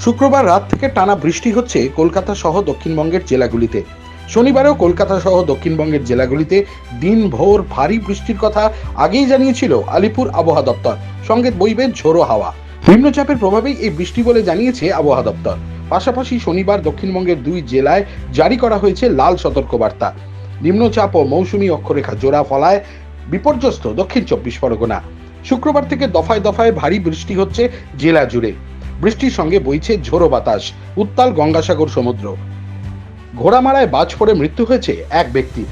শুক্রবার রাত থেকে টানা বৃষ্টি হচ্ছে কলকাতা সহ দক্ষিণবঙ্গের জেলাগুলিতে। শনিবারেও কলকাতা সহ দক্ষিণবঙ্গের জেলাগুলিতে দিনভর ভারী বৃষ্টির কথা আগেই জানিয়েছিল আলিপুর আবহাওয়া দপ্তর। সঙ্গে বইবে ঝোড়ো হাওয়া। নিম্নচাপের প্রভাবেই এই বৃষ্টি বলে জানিয়েছে আবহাওয়া দপ্তর। পাশাপাশি শনিবার দক্ষিণবঙ্গের দুই জেলায় জারি করা হয়েছে লাল সতর্কবার্তা। নিম্নচাপ ও মৌসুমী অক্ষরেখা জোড়া ফলায় বিপর্যস্ত দক্ষিণ চব্বিশ পরগনা। শুক্রবার থেকে দফায় দফায় ভারী বৃষ্টি হচ্ছে জেলা জুড়ে। বৃষ্টির সঙ্গে বইছে ঝোড়ো বাতাস, উত্তাল গঙ্গাসাগর সমুদ্র। ঘোড়ামারায় বাজ পড়ে মৃত্যু হয়েছে এক ব্যক্তি।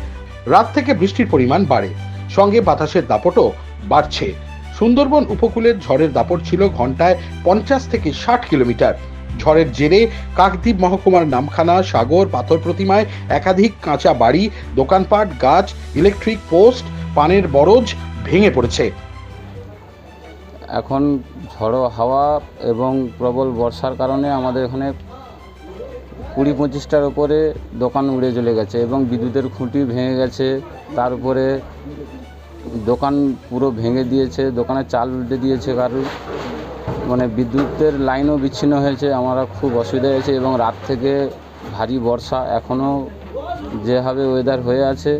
রাত থেকে বৃষ্টির পরিমাণ বাড়ে। সঙ্গে বাতাসের দাপটও বাড়ছে। সুন্দরবন উপকূলের ঝড়ের দাপট ছিল ঘন্টায় পঞ্চাশ থেকে ষাট কিলোমিটার। ঝড়ের জেরে কাকদ্বীপ মহকুমার নামখানা, সাগর, পাথর প্রতিমায় একাধিক কাঁচা বাড়ি, দোকানপাট, গাছ, ইলেকট্রিক পোস্ট, পানের বরজ ভেঙে পড়েছে। এখন ঝড়ো হাওয়া এবং প্রবল বর্ষার কারণে আমাদের এখানে কুড়ি পঁচিশটার উপরে দোকান উড়ে চলে গেছে এবং বিদ্যুতের খুঁটি ভেঙে গেছে। তার উপরে দোকান পুরো ভেঙে দিয়েছে, দোকানের চাল উল্টে দিয়েছে কারুর। মানে বিদ্যুতের লাইনও বিচ্ছিন্ন হয়েছে, আমরা খুব অসুবিধা হয়েছে এবং রাত থেকে ভারী বর্ষা এখনও যেভাবে ওয়েদার হয়ে আছে,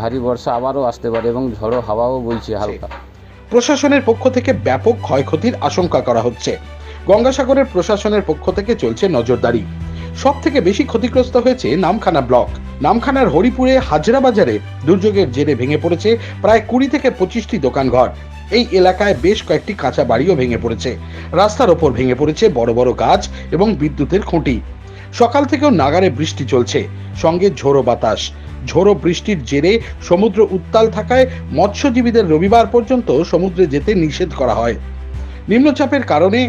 ভারী বর্ষা আবারও আসতে পারে এবং ঝড়ো হাওয়াও বইছে হালকা। প্রশাসনের পক্ষ থেকে ব্যাপক ক্ষয়ক্ষতির আশঙ্কা করা হচ্ছে। গঙ্গাসাগরের প্রশাসনের পক্ষ থেকে চলছে নজরদারি। সব থেকে বেশি ক্ষতিগ্রস্ত হয়েছে নামখানা ব্লক। নামখানার হরিপুরে হাজরা বাজারে দুর্যোগের জেরে ভেঙে পড়েছে প্রায় কুড়ি থেকে পঁচিশটি দোকানঘর। এই এলাকায় বেশ কয়েকটি কাঁচা বাড়িও ভেঙে পড়েছে। রাস্তার ওপর ভেঙে পড়েছে বড় বড় গাছ এবং বিদ্যুতের খুঁটি। সকাল থেকেও নাগারে বৃষ্টি চলছে। সঙ্গে ঝোড়ো বাতাস। ঝোড়ো বৃষ্টির জেরে সমুদ্র উত্তাল থাকায় মৎস্যজীবীদের রবিবার পর্যন্ত সমুদ্রে যেতে নিষেধ করা হয়। নিম্নচাপের কারণে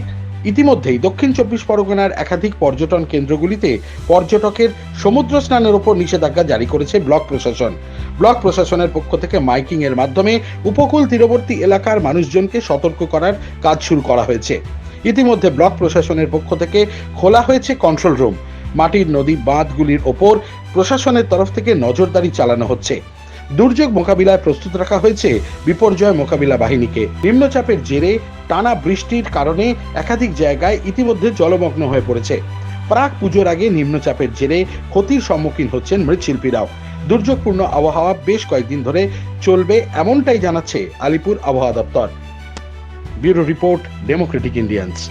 ইতিমধ্যেই দক্ষিণ চব্বিশ পরগনার একাধিক পর্যটন কেন্দ্রগুলিতে পর্যটকের সমুদ্র স্নানের উপর নিষেধাজ্ঞা জারি করেছে ব্লক প্রশাসন। ব্লক প্রশাসনের পক্ষ থেকে মাইকিং এর মাধ্যমে উপকূল তীরবর্তী এলাকার মানুষজনকে সতর্ক করার কাজ শুরু করা হয়েছে। ইতিমধ্যে ব্লক প্রশাসনের পক্ষ থেকে খোলা হয়েছে কন্ট্রোল রুম। মাটির নদী বাঁধগুলির ওপর প্রশাসনের তরফ থেকে নজরদারি চালানো হচ্ছে। দুর্যোগ মোকাবিলায় প্রস্তুত রাখা হয়েছে বিপর্যয় মোকাবিলা বাহিনীকে। নিম্নচাপের জেরে টানা বৃষ্টির কারণে একাধিক জায়গায় ইতিমধ্যে জলমগ্ন হয়ে পড়েছে। প্রাক পুজোর আগে নিম্নচাপের জেরে ক্ষতির সম্মুখীন হচ্ছেন মৃৎশিল্পীরাও। দুর্যোগপূর্ণ আবহাওয়া বেশ কয়েকদিন ধরে চলবে এমনটাই জানাচ্ছে আলিপুর আবহাওয়া দপ্তর। Bureau report Democratic Indians